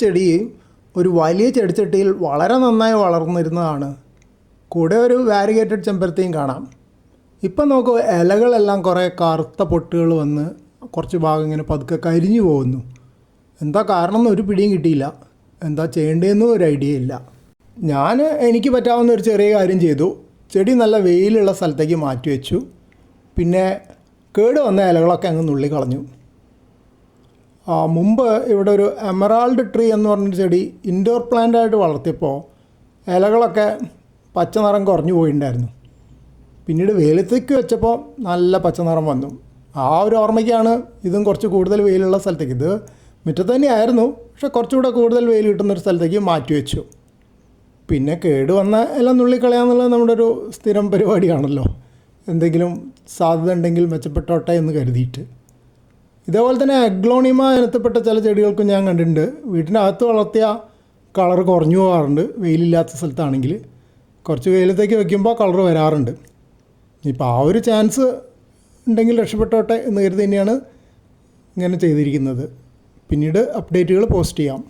ചെടി ഒരു വലിയ ചെടിച്ചട്ടിയിൽ വളരെ നന്നായി വളർന്നിരുന്നതാണ്. കൂടെ ഒരു വാരിഗേറ്റഡ് ചെമ്പരത്തിയും കാണാം. ഇപ്പം നോക്കൂ ഇലകളെല്ലാം കുറേ കറുത്ത പൊട്ടുകൾ വന്ന് കുറച്ച് ഭാഗം ഇങ്ങനെ പതുക്കെ കരിഞ്ഞു പോകുന്നു. എന്താ കാരണം എന്ന് ഒരു പിടിയും കിട്ടിയില്ല. എന്താ ചെയ്യേണ്ടതെന്നും ഒരു ഐഡിയ ഇല്ല. ഞാൻ എനിക്ക് പറ്റാവുന്ന ഒരു ചെറിയ കാര്യം ചെയ്തു. ചെടി നല്ല വെയിലുള്ള സ്ഥലത്തേക്ക് മാറ്റി വെച്ചു. പിന്നെ കേട് വന്ന ഇലകളൊക്കെ അങ്ങ് നുള്ളി കളഞ്ഞു. മുമ്പ് ഇവിടെ ഒരു എമറാൾഡ് ട്രീ എന്ന് പറഞ്ഞൊരു ചെടി ഇൻഡോർ പ്ലാന്റ് ആയിട്ട് വളർത്തിയപ്പോൾ ഇലകളൊക്കെ പച്ച നിറം കുറഞ്ഞു പോയിട്ടുണ്ടായിരുന്നു പിന്നീട് വെയിലത്തേക്ക് വെച്ചപ്പോൾ നല്ല പച്ച നിറം വന്നു. ആ ഒരു ഓർമ്മയ്ക്കാണ് ഇതും കുറച്ച് കൂടുതൽ വെയിലുള്ള സ്ഥലത്തേക്ക്. ഇത് മുറ്റത്ത് തന്നെയായിരുന്നു പക്ഷെ കുറച്ചുകൂടെ കൂടുതൽ വെയിൽ കിട്ടുന്നൊരു സ്ഥലത്തേക്ക് മാറ്റി വെച്ചു. പിന്നെ കേട് വന്ന എല്ലാം നുള്ളിക്കളയാന്നുള്ളത് നമ്മുടെ ഒരു സ്ഥിരം പരിപാടിയാണല്ലോ. എന്തെങ്കിലും സാധ്യത ഉണ്ടെങ്കിൽ മെച്ചപ്പെട്ടോട്ടെ എന്ന് കരുതിയിട്ട്. ഇതേപോലെ തന്നെ അഗ്ലോണിമ ഇനത്തിൽപ്പെട്ട ചില ചെടികൾക്കും ഞാൻ കണ്ടിട്ടുണ്ട്. വീട്ടിന്റെ അകത്ത് വളർത്തിയ കളർ കുറഞ്ഞു പോകാറുണ്ട്. വെയിലില്ലാത്ത സ്ഥലത്താണെങ്കിൽ കുറച്ച് വെയിലത്തേക്ക് വെക്കുമ്പോൾ കളർ വരാറുണ്ട്. ഇപ്പോൾ ആ ഒരു ചാൻസ് ഉണ്ടെങ്കിൽ രക്ഷപ്പെട്ടോട്ടെ എന്ന് കരുതി തന്നെയാണ് ഇങ്ങനെ ചെയ്തിരിക്കുന്നത്. പിന്നീട് അപ്ഡേറ്റുകൾ പോസ്റ്റ് ചെയ്യാം.